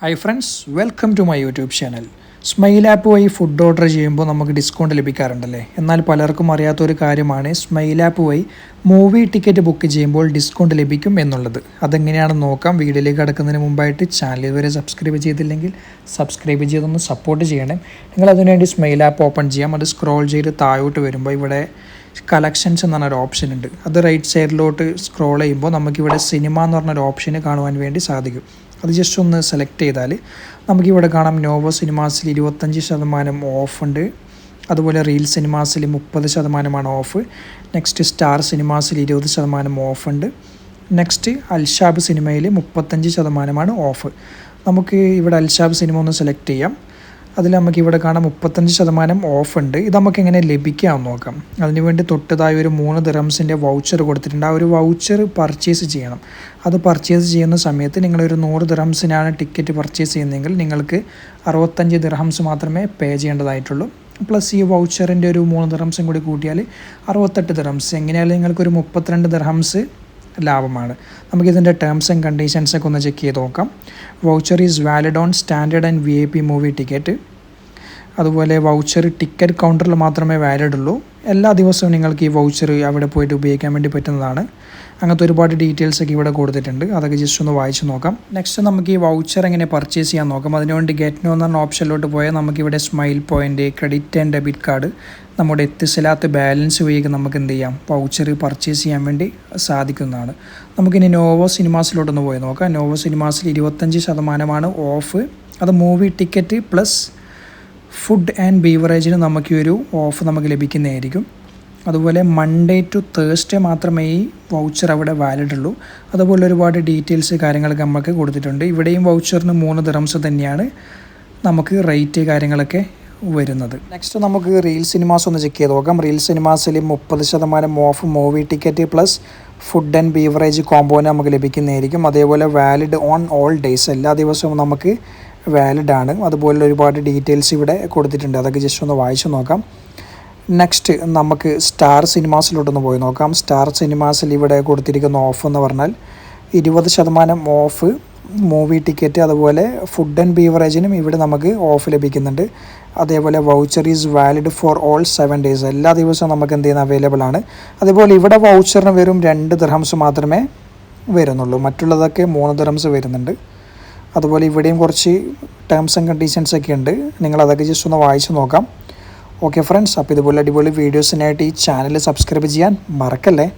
Hi friends welcome to my YouTube channel smile app വഴി food order ചെയ്യുമ്പോൾ നമുക്ക് discount ലഭിക്കാറുണ്ടല്ലേ? എന്നാൽ പലർക്കും അറിയാത്തൊരു കാര്യമാണ് സ്മൈൽ ആപ്പ് വഴി മൂവി ടിക്കറ്റ് ബുക്ക് ചെയ്യുമ്പോൾ ഡിസ്കൗണ്ട് ലഭിക്കും എന്നുള്ളത്. അതെങ്ങനെയാണെന്ന് നോക്കാം. വീഡിയോയിലേക്ക് കടക്കുന്നതിന് മുമ്പായിട്ട് ചാനൽ ഇതുവരെ സബ്സ്ക്രൈബ് ചെയ്തില്ലെങ്കിൽ സബ്സ്ക്രൈബ് ചെയ്തൊന്ന് സപ്പോർട്ട് ചെയ്യണം. നിങ്ങൾ അതിനുവേണ്ടി സ്മൈൽ ആപ്പ് ഓപ്പൺ ചെയ്യാം. അത് സ്ക്രോൾ ചെയ്ത് താഴോട്ട് വരുമ്പോൾ ഇവിടെ കളക്ഷൻസ് എന്ന് പറഞ്ഞൊരു ഓപ്ഷൻ ഉണ്ട്. അത് റൈറ്റ് സൈഡിലോട്ട് സ്ക്രോൾ ചെയ്യുമ്പോൾ നമുക്കിവിടെ സിനിമ എന്ന് പറഞ്ഞൊരു ഓപ്ഷന് കാണുവാൻ വേണ്ടി സാധിക്കും. അത് ജസ്റ്റ് ഒന്ന് സെലക്ട് ചെയ്താൽ നമുക്കിവിടെ കാണാം നോവ സിനിമാസിൽ ഇരുപത്തഞ്ച് ശതമാനം ഓഫ് ഉണ്ട്. അതുപോലെ റീൽ സിനിമാസിൽ മുപ്പത് ശതമാനമാണ് ഓഫ് നെക്സ്റ്റ് സ്റ്റാർ സിനിമാസിൽ ഇരുപത് ശതമാനം ഓഫ് ഉണ്ട്. നെക്സ്റ്റ് അൽഷാബ് സിനിമയിൽ മുപ്പത്തഞ്ച് ശതമാനമാണ് ഓഫ് നമുക്ക് ഇവിടെ അൽഷാബ് സിനിമ ഒന്ന് സെലക്ട് ചെയ്യാം. അതിൽ നമുക്ക് ഇവിടെ കാണാം മുപ്പത്തഞ്ച് ശതമാനം ഓഫ് ഉണ്ട്. ഇത് നമുക്ക് എങ്ങനെ ലഭിക്കാമെന്ന് നോക്കാം. അതിനുവേണ്ടി തൊട്ടതായ ഒരു മൂന്ന് ദിറംസിന്റെ വൗച്ചർ കൊടുത്തിട്ടുണ്ട്. ആ ഒരു വൗച്ചർ പർച്ചേസ് ചെയ്യണം. അത് പർച്ചേസ് ചെയ്യുന്ന സമയത്ത് നിങ്ങളൊരു നൂറ് ദിറംസിനാണ് ടിക്കറ്റ് പർച്ചേസ് ചെയ്യുന്നതെങ്കിൽ നിങ്ങൾക്ക് അറുപത്തഞ്ച് ദിർഹംസ് മാത്രമേ പേ ചെയ്യേണ്ടതായിട്ടുള്ളൂ. പ്ലസ് ഈ വൗച്ചറിന്റെ ഒരു മൂന്ന് ദിർഹംസും കൂടി കൂട്ടിയാൽ അറുപത്തെട്ട് ദിറംസ് എങ്ങനെയായാലും നിങ്ങൾക്കൊരു മുപ്പത്തിരണ്ട് ദിർഹംസ് ലാഭമാണ്. നമുക്കിതിന്റെ ടേംസ് ആൻഡ് കണ്ടീഷൻസൊക്കെ ഒന്ന് ചെക്ക് ചെയ്ത് നോക്കാം. Voucher is valid on standard and V I P movie ticket അതുപോലെ വൗച്ചർ ടിക്കറ്റ് കൗണ്ടറിൽ മാത്രമേ വാലിഡ് ഉള്ളൂ. എല്ലാ ദിവസവും നിങ്ങൾക്ക് ഈ വൗച്ചർ അവിടെ പോയിട്ട് ഉപയോഗിക്കാൻ വേണ്ടി പറ്റുന്നതാണ്. അങ്ങനത്തെ ഒരുപാട് ഡീറ്റെയിൽസ് ഒക്കെ ഇവിടെ കൊടുത്തിട്ടുണ്ട്. അതൊക്കെ ജസ്റ്റ് ഒന്ന് വായിച്ചു നോക്കാം. നെക്സ്റ്റ് നമുക്ക് ഈ വൗച്ചർ എങ്ങനെ പർച്ചേസ് ചെയ്യാൻ നോക്കാം. അതിനുവേണ്ടി ഗെറ്റ് നോ എന്ന ഓപ്ഷനിലോട്ട് പോയാൽ നമുക്കിവിടെ smile point credit and debit card നമ്മുടെ എത്തിസിലാത്ത ബാലൻസ് വഴിയൊക്കെ നമുക്ക് എന്ത് ചെയ്യാം? വൗച്ചർ പർച്ചേസ് ചെയ്യാൻ വേണ്ടി സാധിക്കുന്നതാണ്. നമുക്കിനി നോവോ സിനിമാസിലോട്ടൊന്ന് പോയി നോക്കാം. നോവോ സിനിമാസിൽ ഇരുപത്തഞ്ച് ശതമാനമാണ് ഓഫ് അത് movie ticket plus food and ബീവറേജിന് നമുക്ക് ഒരു ഓഫ് നമുക്ക് ലഭിക്കുന്നതായിരിക്കും. അതുപോലെ മൺഡേ ടു തേഴ്സ്ഡേ മാത്രമേ ഈ വൗച്ചർ അവിടെ വാലിഡ് ഉള്ളൂ. അതുപോലെ ഒരുപാട് ഡീറ്റെയിൽസ് കാര്യങ്ങളൊക്കെ നമുക്ക് കൊടുത്തിട്ടുണ്ട്. ഇവിടെയും വൗച്ചറിന് മൂന്ന് ദിറംസ് തന്നെയാണ് നമുക്ക് റേറ്റ് കാര്യങ്ങളൊക്കെ വരുന്നത്. നെക്സ്റ്റ് നമുക്ക് റീൽ സിനിമാസ് ഒന്ന് ചെക്ക് ചെയ്ത് നോക്കാം. റീൽ സിനിമാസിൽ മുപ്പത് ശതമാനം off movie ticket plus food and beverage കോമ്പോന് നമുക്ക് ലഭിക്കുന്നതായിരിക്കും. അതേപോലെ വാലിഡ് ഓൺ ഓൾ ഡേയ്സ് എല്ലാ ദിവസവും നമുക്ക് വാലിഡ് ആണ്. അതുപോലെ ഒരുപാട് ഡീറ്റെയിൽസ് ഇവിടെ കൊടുത്തിട്ടുണ്ട്. അതൊക്കെ ജസ്റ്റ് ഒന്ന് വായിച്ചു നോക്കാം. നെക്സ്റ്റ് നമുക്ക് സ്റ്റാർ സിനിമാസിലോട്ടൊന്ന് പോയി നോക്കാം. സ്റ്റാർ സിനിമാസിൽ ഇവിടെ കൊടുത്തിരിക്കുന്ന ഓഫ് എന്ന് പറഞ്ഞാൽ ഇരുപത് ശതമാനം ഓഫ് മൂവി ടിക്കറ്റ് അതുപോലെ ഫുഡ് ആൻഡ് ബീവറേജിനും ഇവിടെ നമുക്ക് ഓഫ് ലഭിക്കുന്നുണ്ട്. അതേപോലെ voucher is valid for all seven days എല്ലാ ദിവസവും നമുക്ക് എന്ത് ചെയ്യുന്ന അവൈലബിൾ ആണ്. അതേപോലെ ഇവിടെ വൗച്ചറിന് വെറും രണ്ട് ദിർഹംസ് മാത്രമേ വരുന്നുള്ളൂ. മറ്റുള്ളതൊക്കെ മൂന്ന് ദിർഹംസ് വരുന്നുണ്ട്. അതുപോലെ ഇവിടെയും കുറച്ച് ടേംസ് ആൻഡ് കണ്ടീഷൻസ് ഒക്കെ ഉണ്ട്. നിങ്ങൾ അതൊക്കെ ജസ്റ്റ് ഒന്ന് വായിച്ച് നോക്കാം. ഓക്കെ ഫ്രണ്ട്സ് അപ്പോൾ ഇതുപോലെ അടിപൊളി വീഡിയോസിനായിട്ട് ഈ ചാനൽ സബ്സ്ക്രൈബ് ചെയ്യാൻ മറക്കല്ലേ?